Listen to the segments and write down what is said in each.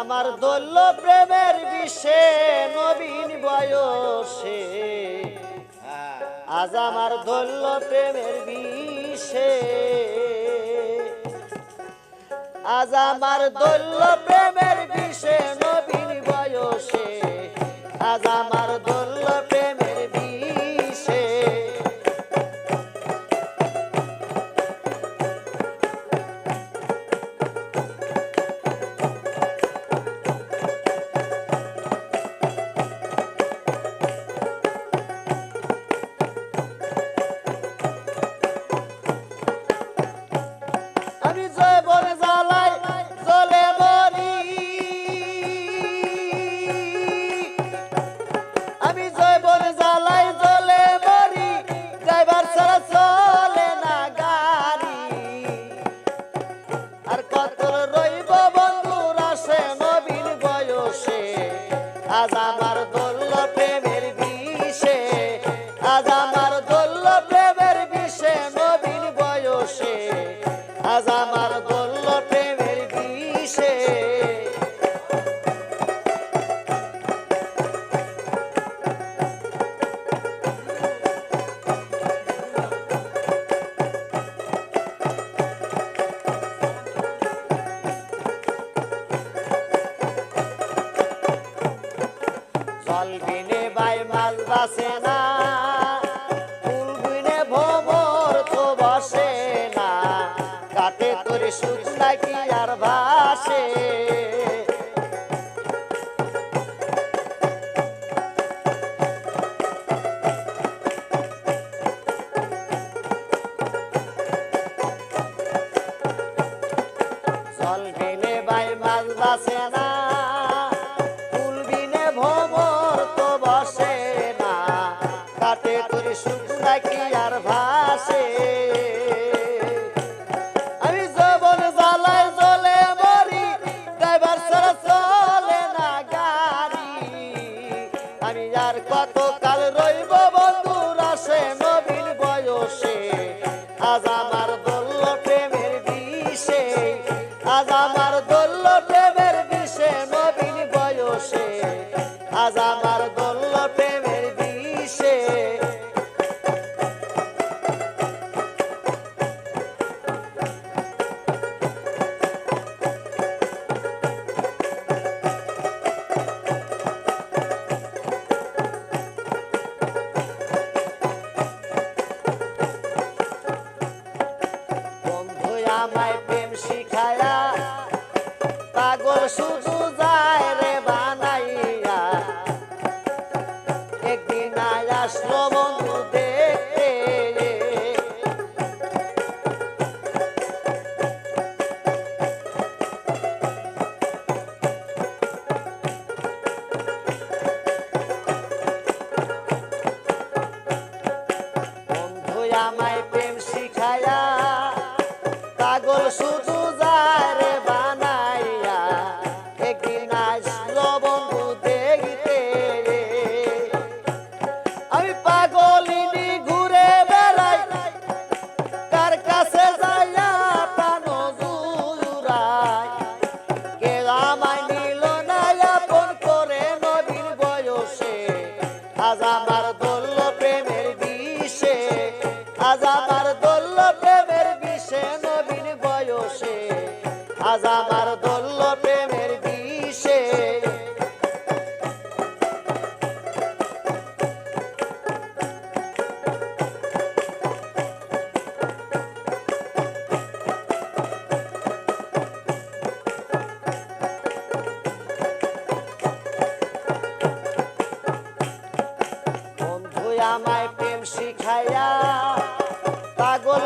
আমার দল প্রেমের বিষে নবীন বয়সে। আজ আমার ধরল প্রেমের বিষে। আজ আমার ধরল প্রেমের বিষে নবীন বয়সে। আজ আমার As I'm Casa Barba. আসে Sara, Sara, as novas. আজ আমার দোল্ল প্রেমের বিষে নবীন বয়সে। আজ আমার দোল্ল প্রেমের বিষে। আমায় প্রেম শিখাইয়া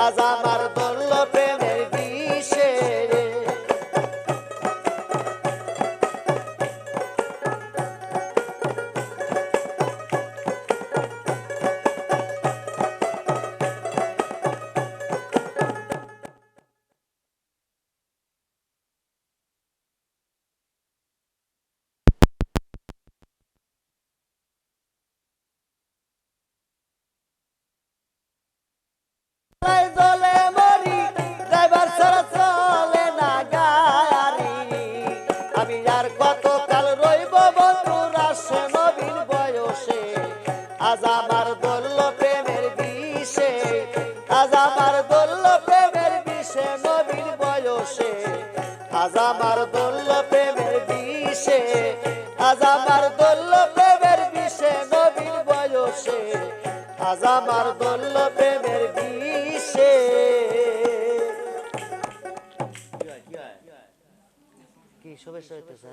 আজ আমার আমি আর কত কাল রইব বন্ধুর আসে নবীন বয়সে। আজ আমার দল্ল প্রেমের বিষে। আজ আমার দল্ল প্রেমের বিষে নবীন বয়সে। আজ আমার দল্ল প্রেমের বিষে। আজ আমার দল্ল প্রেমের বিষে নবীন বয়সে। আজ আমার দল্ল শুভেচ্ছা হইতেছে।